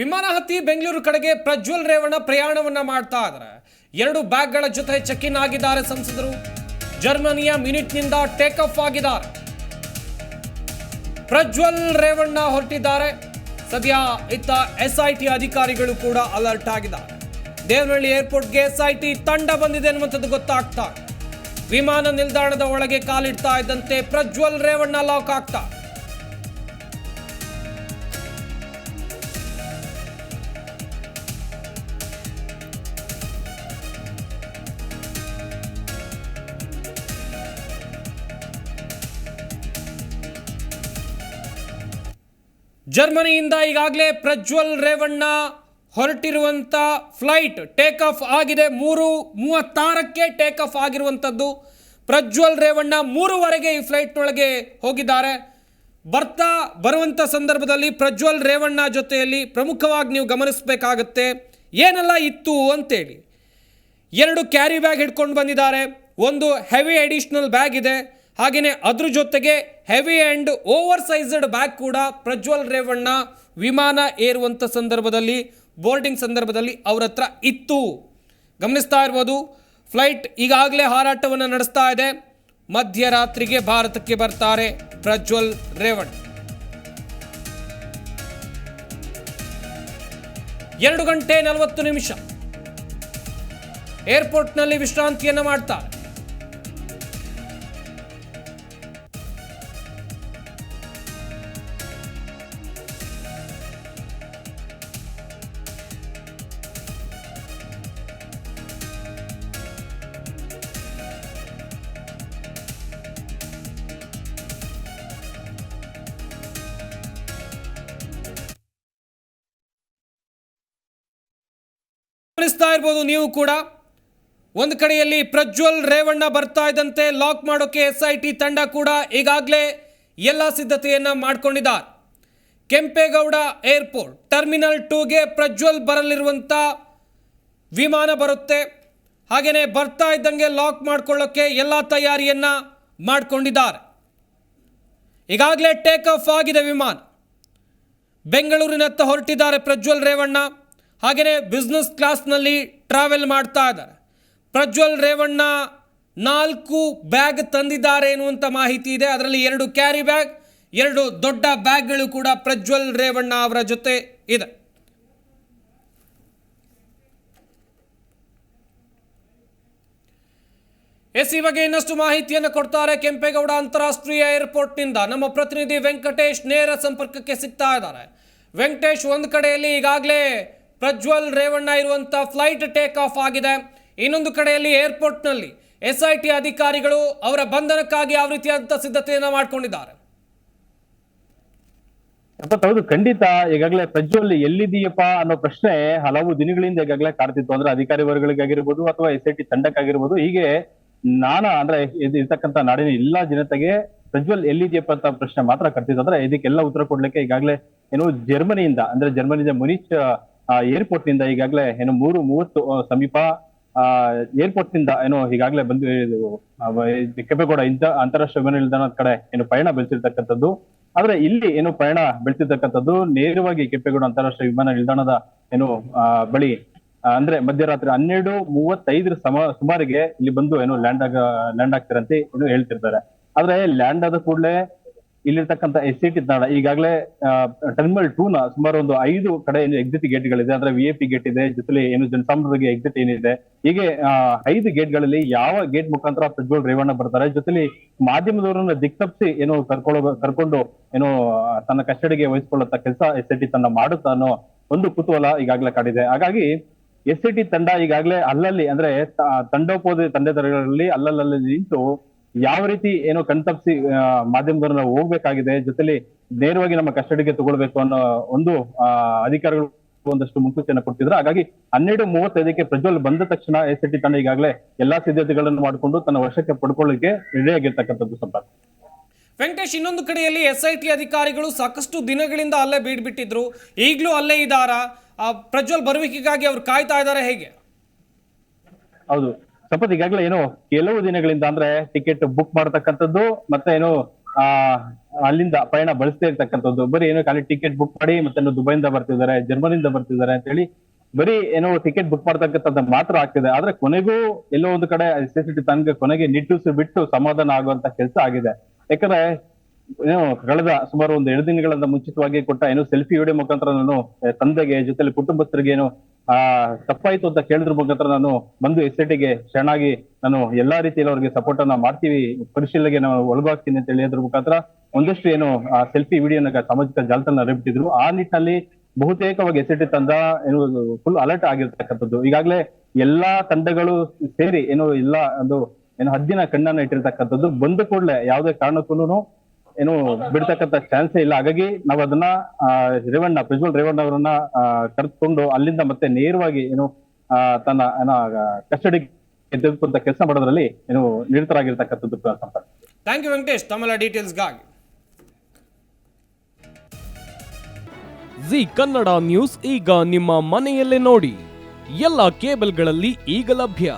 ವಿಮಾನ ಹತ್ತಿ ಬೆಂಗಳೂರು ಕಡೆಗೆ ಪ್ರಜ್ವಲ್ ರೇವಣ್ಣ ಪ್ರಯಾಣವನ್ನ ಮಾಡ್ತಾ ಇದ್ದಾರೆ. ಎರಡು ಬ್ಯಾಗ್ಗಳ ಜೊತೆ ಚೆಕ್ ಇನ್ ಆಗಿದ್ದಾರೆ ಸಂಸದರು. ಜರ್ಮನಿಯ ಮಿನಿಟ್ನಿಂದ ಟೇಕ್ ಆಫ್ ಆಗಿದ್ದಾರೆ. ಪ್ರಜ್ವಲ್ ರೇವಣ್ಣ ಹೊರಟಿದ್ದಾರೆ. ಸದ್ಯ ಇತ್ತ ಎಸ್ಐಟಿ ಅಧಿಕಾರಿಗಳು ಕೂಡ ಅಲರ್ಟ್ ಆಗಿದ್ದಾರೆ. ದೇವನಹಳ್ಳಿ ಏರ್ಪೋರ್ಟ್ಗೆ ಎಸ್ಐಟಿ ತಂಡ ಬಂದಿದೆ ಅನ್ನುವಂಥದ್ದು ಗೊತ್ತಾಗ್ತಾ ವಿಮಾನ ನಿಲ್ದಾಣದ ಒಳಗೆ ಕಾಲಿಡ್ತಾ ಇದ್ದಂತೆ ಪ್ರಜ್ವಲ್ ರೇವಣ್ಣ ಲಾಕ್ ಆಗ್ತಾ ಜರ್ಮನಿಯಿಂದ ಈಗಾಗಲೇ ಪ್ರಜ್ವಲ್ ರೇವಣ್ಣ ಹೊರಟಿರುವಂಥ ಫ್ಲೈಟ್ ಟೇಕ್ ಆಫ್ ಆಗಿದೆ. ಮೂರು ಮೂವತ್ತಾರಕ್ಕೆ ಟೇಕ್ ಆಫ್ ಆಗಿರುವಂಥದ್ದು ಪ್ರಜ್ವಲ್ ರೇವಣ್ಣ ಮೂರುವರೆಗೆ ಈ ಫ್ಲೈಟ್ನೊಳಗೆ ಹೋಗಿದ್ದಾರೆ. ಬರ್ತಾ ಬರುವಂಥ ಸಂದರ್ಭದಲ್ಲಿ ಪ್ರಜ್ವಲ್ ರೇವಣ್ಣ ಜೊತೆಯಲ್ಲಿ ಪ್ರಮುಖವಾಗಿ ನೀವು ಗಮನಿಸಬೇಕಾಗತ್ತೆ. ಏನೆಲ್ಲ ಇತ್ತು ಅಂತೇಳಿ. ಎರಡು ಕ್ಯಾರಿ ಬ್ಯಾಗ್ ಹಿಡ್ಕೊಂಡು ಬಂದಿದ್ದಾರೆ. ಒಂದು ಹೆವಿ ಅಡಿಷ್ನಲ್ ಬ್ಯಾಗ್ ಇದೆ. ಹಾಗೆಯೇ ಅದ್ರ ಜೊತೆಗೆ ಹೆವಿ ಆ್ಯಂಡ್ ಓವರ್ ಬ್ಯಾಗ್ ಕೂಡ ಪ್ರಜ್ವಲ್ ರೇವಣ್ಣ ವಿಮಾನ ಏರುವಂಥ ಸಂದರ್ಭದಲ್ಲಿ ಬೋರ್ಡಿಂಗ್ ಸಂದರ್ಭದಲ್ಲಿ ಅವ್ರ ಹತ್ರ ಇತ್ತು. ಗಮನಿಸ್ತಾ ಇರ್ಬೋದು ಫ್ಲೈಟ್ ಈಗಾಗಲೇ ಹಾರಾಟವನ್ನು ನಡೆಸ್ತಾ ಇದೆ. ಮಧ್ಯರಾತ್ರಿಗೆ ಭಾರತಕ್ಕೆ ಬರ್ತಾರೆ ಪ್ರಜ್ವಲ್ ರೇವಣ್ ಎರಡು ಗಂಟೆ ನಲವತ್ತು ನಿಮಿಷ. ಏರ್ಪೋರ್ಟ್ನಲ್ಲಿ ವಿಶ್ರಾಂತಿಯನ್ನು ಮಾಡ್ತಾರೆ. ಗಮನಿಸ್ತಾ ಇರ್ಬೋದು ನೀವು ಕೂಡ. ಒಂದು ಕಡೆಯಲ್ಲಿ ಪ್ರಜ್ವಲ್ ರೇವಣ್ಣ ಬರ್ತಾ ಇದ್ದಂತೆ ಲಾಕ್ ಮಾಡೋಕೆ ಎಸ್ ಐ ಟಿ ತಂಡ ಕೂಡ ಈಗಾಗಲೇ ಎಲ್ಲ ಸಿದ್ಧತೆಯನ್ನು ಮಾಡ್ಕೊಂಡಿದ್ದಾರೆ. ಕೆಂಪೇಗೌಡ ಏರ್ಪೋರ್ಟ್ ಟರ್ಮಿನಲ್ ಟೂಗೆ ಪ್ರಜ್ವಲ್ ಬರಲಿರುವಂಥ ವಿಮಾನ ಬರುತ್ತೆ. ಹಾಗೆಯೇ ಬರ್ತಾ ಇದ್ದಂಗೆ ಲಾಕ್ ಮಾಡಿಕೊಳ್ಳೋಕ್ಕೆ ಎಲ್ಲ ತಯಾರಿಯನ್ನು ಮಾಡಿಕೊಂಡಿದ್ದಾರೆ. ಈಗಾಗಲೇ ಟೇಕ್ ಆಫ್ ಆಗಿದೆ ವಿಮಾನ. ಬೆಂಗಳೂರಿನತ್ತ ಹೊರಟಿದ್ದಾರೆ ಪ್ರಜ್ವಲ್ ರೇವಣ್ಣ. ಹಾಗೆಯೇ ಬಿಸ್ನೆಸ್ ಕ್ಲಾಸ್ನಲ್ಲಿ ಟ್ರಾವೆಲ್ ಮಾಡ್ತಾ ಇದ್ದಾರೆ. ಪ್ರಜ್ವಲ್ ರೇವಣ್ಣ ನಾಲ್ಕು ಬ್ಯಾಗ್ ತಂದಿದ್ದಾರೆ ಎನ್ನುವಂಥ ಮಾಹಿತಿ ಇದೆ. ಅದರಲ್ಲಿ ಎರಡು ಕ್ಯಾರಿ ಬ್ಯಾಗ್ ಎರಡು ದೊಡ್ಡ ಬ್ಯಾಗ್ಗಳು ಕೂಡ ಪ್ರಜ್ವಲ್ ರೇವಣ್ಣ ಅವರ ಜೊತೆ ಇದೆ. ಎಸ್, ಈ ಬಗ್ಗೆ ಇನ್ನಷ್ಟು ಮಾಹಿತಿಯನ್ನು ಕೊಡ್ತಾರೆ ಕೆಂಪೇಗೌಡ ಅಂತಾರಾಷ್ಟ್ರೀಯ ಏರ್ಪೋರ್ಟ್ನಿಂದ ನಮ್ಮ ಪ್ರತಿನಿಧಿ ವೆಂಕಟೇಶ್ ನೇರ ಸಂಪರ್ಕಕ್ಕೆ ಸಿಗ್ತಾ ಇದ್ದಾರೆ. ವೆಂಕಟೇಶ್ ಒಂದು ಕಡೆಯಲ್ಲಿ ಈಗಾಗಲೇ ಪ್ರಜ್ವಲ್ ರೇವಣ್ಣ ಇರುವಂಥ ಫ್ಲೈಟ್ ಟೇಕ್ ಆಫ್ ಆಗಿದೆ. ಇನ್ನೊಂದು ಕಡೆಯಲ್ಲಿ ಏರ್ಪೋರ್ಟ್ನಲ್ಲಿ ಎಸ್ ಐ ಟಿ ಅಧಿಕಾರಿಗಳು ಅವರ ಬಂಧನಕ್ಕಾಗಿ ಯಾವ ರೀತಿಯಾದಂಥ ಸಿದ್ಧತೆಯನ್ನು ಮಾಡಿಕೊಂಡಿದ್ದಾರೆ. ಹೌದು ಖಂಡಿತ ಈಗಾಗಲೇ ಪ್ರಜ್ವಲ್ ಎಲ್ಲಿದೀಯಪ್ಪ ಅನ್ನೋ ಪ್ರಶ್ನೆ ಹಲವು ದಿನಗಳಿಂದ ಈಗಾಗಲೇ ಕಾಡ್ತಿತ್ತು. ಅಂದ್ರೆ ಅಧಿಕಾರಿ ವರ್ಗಗಳಿಗಾಗಿರ್ಬೋದು ಅಥವಾ ಎಸ್ ಐ ಟಿ ತಂಡಕ್ಕಾಗಿರ್ಬೋದು. ಹೀಗೆ ನಾನಾ ಅಂದ್ರೆ ಇರ್ತಕ್ಕಂಥ ನಾಡಿನ ಎಲ್ಲಾ ಜನತೆಗೆ ಪ್ರಜ್ವಲ್ ಎಲ್ಲಿದೆಯಪ್ಪ ಅಂತ ಪ್ರಶ್ನೆ ಮಾತ್ರ ಕಟ್ತಿತ್ತು. ಅಂದ್ರೆ ಇದಕ್ಕೆಲ್ಲ ಉತ್ತರ ಕೊಡ್ಲಿಕ್ಕೆ ಈಗಾಗಲೇ ಏನು ಜರ್ಮನಿಯಿಂದ ಅಂದ್ರೆ ಜರ್ಮನಿಯಿಂದ ಮುನಿಚ್ ಏರ್ಪೋರ್ಟ್ನಿಂದ ಈಗಾಗಲೇ ಏನು ಮೂರು ಮೂವತ್ತು ಆ, ಸಮೀಪ ಏರ್ಪೋರ್ಟ್ನಿಂದ ಏನು ಈಗಾಗಲೇ ಬಂದು ಕೆಂಪೇಗೌಡ ಇಂತ ಅಂತಾರಾಷ್ಟ್ರೀಯ ವಿಮಾನ ನಿಲ್ದಾಣದ ಕಡೆ ಏನು ಪಯಣ ಬೆಳೆಸಿರ್ತಕ್ಕಂಥದ್ದು. ಆದ್ರೆ ಇಲ್ಲಿ ಏನು ಪಯಣ ಬೆಳೆಸಿರ್ತಕ್ಕಂಥದ್ದು ನೇರವಾಗಿ ಕೆಂಪೇಗೌಡ ಅಂತಾರಾಷ್ಟ್ರೀಯ ವಿಮಾನ ನಿಲ್ದಾಣದ ಏನು ಬಳಿ. ಅಂದ್ರೆ ಮಧ್ಯರಾತ್ರಿ ಹನ್ನೆರಡು ಮೂವತ್ತೈದರ ಸಮ ಸುಮಾರಿಗೆ ಇಲ್ಲಿ ಬಂದು ಏನು ಲ್ಯಾಂಡ್ ಆಗ ಲ್ಯಾಂಡ್ ಆಗ್ತಿರಂತೆ ಏನು ಹೇಳ್ತಿರ್ತಾರೆ. ಆದ್ರೆ ಲ್ಯಾಂಡ್ ಆದ ಕೂಡಲೇ ಇಲ್ಲಿರ್ತಕ್ಕಂಥ ಎಸ್ ಸಿ ಟಿ ತಂಡ ಈಗಾಗಲೇ ಟರ್ಮಿನಲ್ ಟೂ ನ ಸುಮಾರು ಒಂದು ಐದು ಕಡೆ ಏನು ಎಕ್ಸಿಟ್ ಗೇಟ್ ಗಳಿದೆ. ಅಂದ್ರೆ ವಿ ಎ ಗೇಟ್ ಇದೆ, ಜೊತೆಲಿ ಏನು ಜನಸಾಮಾನ್ಯರಿಗೆ ಎಕ್ಸಿಟ್ ಏನಿದೆ. ಹೀಗೆ ಐದು ಗೇಟ್ಗಳಲ್ಲಿ ಯಾವ ಗೇಟ್ ಮುಖಾಂತರ ಪ್ರಜ್ವಲ್ ರೇವಣ್ಣ ಬರ್ತಾರೆ. ಜೊತೆಲಿ ಮಾಧ್ಯಮದವರನ್ನ ದಿಕ್ತಪ್ಸಿ ಏನು ಕರ್ಕೊಳ್ಳೋ ಕರ್ಕೊಂಡು ಏನು ತನ್ನ ಕಸ್ಟಡಿಗೆ ವಹಿಸಿಕೊಳ್ಳುತ್ತ ಕೆಲಸ ಎಸ್ ಐ ಟಿ ತಂಡ ಮಾಡುತ್ತಾ ಅನ್ನೋ ಒಂದು ಕುತೂಹಲ ಈಗಾಗಲೇ ಕಾಡಿದೆ. ಹಾಗಾಗಿ ಎಸ್ ಐ ಟಿ ತಂಡ ಈಗಾಗಲೇ ಅಲ್ಲಲ್ಲಿ, ಅಂದ್ರೆ ತಂಡೋಪೋದ ತಂಡದಲ್ಲಿ ಅಲ್ಲಲ್ಲಿ ನಿಂತು ಯಾವ ರೀತಿ ಏನೋ ಕಣ್ತಪ್ಸಿ ಆ, ನಾವು ಹೋಗ್ಬೇಕಾಗಿದೆ ಜೊತೆಲಿ ನೇರವಾಗಿ ನಮ್ಮ ಕಸ್ಟಡಿಗೆ ತಗೊಳ್ಬೇಕು ಅನ್ನೋ ಒಂದು ಅಧಿಕಾರಿಗಳು ಒಂದಷ್ಟು ಮುನ್ಸೂಚನೆ ಕೊಡ್ತಿದ್ರು ಹಾಗಾಗಿ ಹನ್ನೆರಡು ಮೂವತ್ತೈದಕ್ಕೆ ಪ್ರಜ್ವಲ್ ಬಂದ ತಕ್ಷಣ ಎಸ್ ಐ ಟಿ ತಂಡ ಈಗಾಗಲೇ ಎಲ್ಲಾ ಸಿದ್ಧತೆಗಳನ್ನು ಮಾಡಿಕೊಂಡು ತನ್ನ ವಶಕ್ಕೆ ಪಡ್ಕೊಳ್ಳಿಕ್ಕೆ ರೆಡಿಯಾಗಿರ್ತಕ್ಕಂಥದ್ದು ಸಂಪರ್ಕ ವೆಂಕಟೇಶ್ ಇನ್ನೊಂದು ಕಡೆಯಲ್ಲಿ ಎಸ್ ಐ ಟಿ ಅಧಿಕಾರಿಗಳು ಸಾಕಷ್ಟು ದಿನಗಳಿಂದ ಅಲ್ಲೇ ಬೀಡ್ಬಿಟ್ಟಿದ್ರು. ಈಗಲೂ ಅಲ್ಲೇ ಇದ್ದಾರಾ? ಪ್ರಜ್ವಲ್ ಬರುವಿಕೆಗಾಗಿ ಅವ್ರು ಕಾಯ್ತಾ ಇದಾರೆ ಹೇಗೆ? ಹೌದು. ಸಂಪತ್, ಈಗಾಗಲೇ ಏನು ಕೆಲವು ದಿನಗಳಿಂದ ಅಂದ್ರೆ ಟಿಕೆಟ್ ಬುಕ್ ಮಾಡತಕ್ಕಂಥದ್ದು ಮತ್ತೆ ಏನು, ಆ, ಅಲ್ಲಿಂದ ಪಯಣ ಬಳಸದೇ ಇರ್ತಕ್ಕಂಥದ್ದು. ಬರೀ ಏನೋ ಖಾಲಿ ಟಿಕೆಟ್ ಬುಕ್ ಮಾಡಿ ಮತ್ತೆ ದುಬೈಯಿಂದ ಬರ್ತಿದ್ದಾರೆ, ಜರ್ಮನಿಯಿಂದ ಬರ್ತಿದ್ದಾರೆ ಅಂತ ಹೇಳಿ ಬರೀ ಏನೋ ಟಿಕೆಟ್ ಬುಕ್ ಮಾಡ್ತಕ್ಕಂಥದ್ದು ಮಾತ್ರ ಆಗ್ತಿದೆ. ಆದ್ರೆ ಕೊನೆಗೂ ಎಲ್ಲೋ ಒಂದು ಕಡೆ ಎಸ್ಎಸ್ಟಿ ತನಗೆ ಕೊನೆಗೆ ನಿಟ್ಟುಸಿ ಬಿಟ್ಟು ಸಮಾಧಾನ ಆಗುವಂತ ಕೆಲಸ ಆಗಿದೆ. ಯಾಕಂದ್ರೆ ಏನು ಕಳೆದ ಸುಮಾರು ಒಂದು ಎರಡು ದಿನಗಳಿಂದ ಮುಂಚಿತವಾಗಿ ಕೊಟ್ಟ ಏನು ಸೆಲ್ಫಿ ವಿಡಿಯೋ ಮುಖಾಂತರ ನಾನು ತಂದೆಗೆ ಜೊತೆಲಿ ಕುಟುಂಬಸ್ಥರಿಗೆ ಏನು, ಆ, ತಪ್ಪಾಯ್ತು ಅಂತ ಕೇಳಿದ್ರ ಮುಖಾಂತರ ನಾನು ಬಂದು ಎಸ್ಗೆ ಶರಣಾಗಿ ನಾನು ಎಲ್ಲಾ ರೀತಿಯಲ್ಲಿ ಅವ್ರಿಗೆ ಸಪೋರ್ಟ್ ಅನ್ನ ಮಾಡ್ತೀವಿ, ಪರಿಶೀಲನೆಗೆ ನಾವು ಒಳಗಾಗ್ತೀನಿ ಅಂತ ಹೇಳಿದ್ರ ಮುಖಾಂತರ ಒಂದಷ್ಟು ಏನು, ಆ ಸೆಲ್ಫಿ ವಿಡಿಯೋನ ಸಾಮಾಜಿಕ ಜಾಲತಾಣ ಹರಬಿಟ್ಟಿದ್ರು ಆ ನಿಟ್ಟಿನಲ್ಲಿ ಬಹುತೇಕವಾಗಿ ಎಸ್ ತಂದ ಏನು ಫುಲ್ ಅಲರ್ಟ್ ಆಗಿರ್ತಕ್ಕಂಥದ್ದು. ಈಗಾಗಲೇ ಎಲ್ಲಾ ತಂಡಗಳು ಸೇರಿ ಏನು ಎಲ್ಲ ಒಂದು ಏನು ಹದ್ದಿನ ಕಣ್ಣನ್ನ ಇಟ್ಟಿರ್ತಕ್ಕಂಥದ್ದು. ಬಂದ ಕೂಡಲೇ ಯಾವುದೇ ಕಾರಣಕ್ಕೂ ಏನು ಬಿಡ್ತಕ್ಕಂತ ಚಾನ್ಸೇ ಇಲ್ಲ. ಹಾಗಾಗಿ ನಾವು ಅದನ್ನ ರೇವಣ್ಣ ಪ್ರಜ್ವಲ್ ರೇವಣ್ಣ ಅವರನ್ನ ಕರೆದುಕೊಂಡು ಅಲ್ಲಿಂದ ಮತ್ತೆ ನೇರವಾಗಿ ಏನು ತನ್ನ ಏನೋ ಕಸ್ಟಡಿಗೆ ತೆಗೆದುಕೊಂತ ಕೆಲಸ ಮಾಡೋದ್ರಲ್ಲಿ ಏನು ನಿರತರಾಗಿರ್ತಕ್ಕಂಥದ್ದು ಸಂಪರ್ಕ ಥ್ಯಾಂಕ್ ಯು ವೆಂಕಟೇಶ್ ಡೀಟೇಲ್ಸ್ಗಾಗಿ. ಜಿ ಕನ್ನಡ ನ್ಯೂಸ್ ಈಗ ನಿಮ್ಮ ಮನೆಯಲ್ಲೇ ನೋಡಿ. ಎಲ್ಲ ಕೇಬಲ್ಗಳಲ್ಲಿ ಈಗ ಲಭ್ಯ.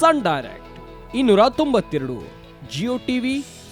ಸನ್ ಡೈರೆಕ್ಟ್ ಇನ್ನೂರ ತೊಂಬತ್ತೆರಡು ಜಿಯೋ ಟಿವಿ